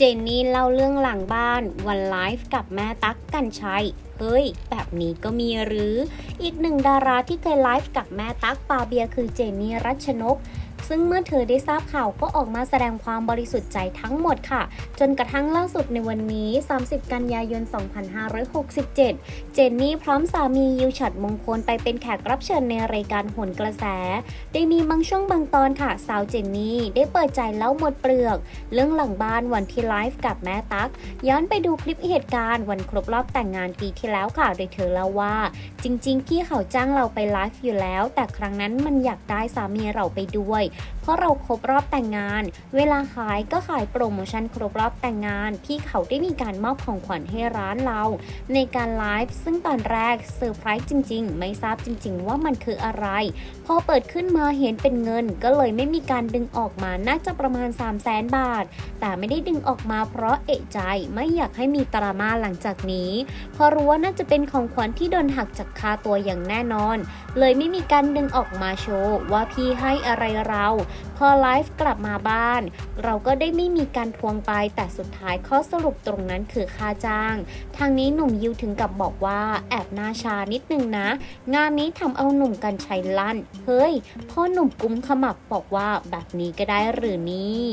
เจนนี่เล่าเรื่องหลังบ้านวันไลฟ์กับแม่ตั๊กกันชัย เฮ้ย แบบนี้ก็มีหรือ อีกหนึ่งดาราที่เคยไลฟ์กับแม่ตั๊กปาเบียคือเจนนี่รัชนก ซึ่งเมื่อเธอได้ทราบข่าวก็ออกมาแสดงความบริสุทธิ์ใจทั้งหมดค่ะ จนกระทั่งล่าสุดในวันนี้ 30 กันยายน 2567 เจนนี่พร้อมสามียิวฉัดมงคลไปเป็นแขกรับเชิญในรายการโหนกระแส ได้มีบางช่วงบางตอนค่ะ สาวเจนนี่ได้เปิดใจเล่าหมดเปลือก เรื่องหลังบ้านวันที่ไลฟ์กับแม่ตั๊กย้อนไปดูคลิปเหตุการณ์วันครบรอบแต่งงานปีที่แล้วค่ะ โดยเธอเล่าว่า จริง ๆ พี่เขาจ้างเราไปไลฟ์อยู่แล้ว แต่ครั้งนั้นมันอยากได้สามีเราไปด้วยเพราะเราครบรอบแต่งงาน เวลาขายก็ขายโปรโมชั่นครบรอบแต่งงานพี่เขาได้มีการมอบของขวัญให้ร้านเรา ในการไลฟ์ซึ่งตอนแรกเซอร์ไพรส์จริง ๆ ไม่ทราบจริง ๆ ว่ามันคืออะไร พอเปิดขึ้นมาเห็นเป็นเงิน ก็เลยไม่มีการดึงออกมาน่าจะประมาณ 3 0 0แสนบาท แต่ไม่ได้ดึงออกมาเพราะเอะใจไม่อยากให้มีตรามาหลังจากนี้เพราะรู้ว่าน่าจะเป็นของขวัญที่โดนหักจากคาตัวอย่างแน่นอน เลยไม่มีการดึงออกมาโชว์ว่าพี่ให้อะไรเราพอไลฟ์กลับมาบ้าน เราก็ได้ไม่มีการทวงไป แต่สุดท้ายข้อสรุปตรงนั้นคือค่าจ้าง ทางนี้หนุ่มยิวถึงกับบอกว่าแอบหน้าชานิดนึงนะ งานนี้ทำเอาหนุ่มกันชัยลั่น เฮ้ยพ่อหนุ่มกุ้มขมับบอกว่าแบบนี้ก็ได้หรือนี่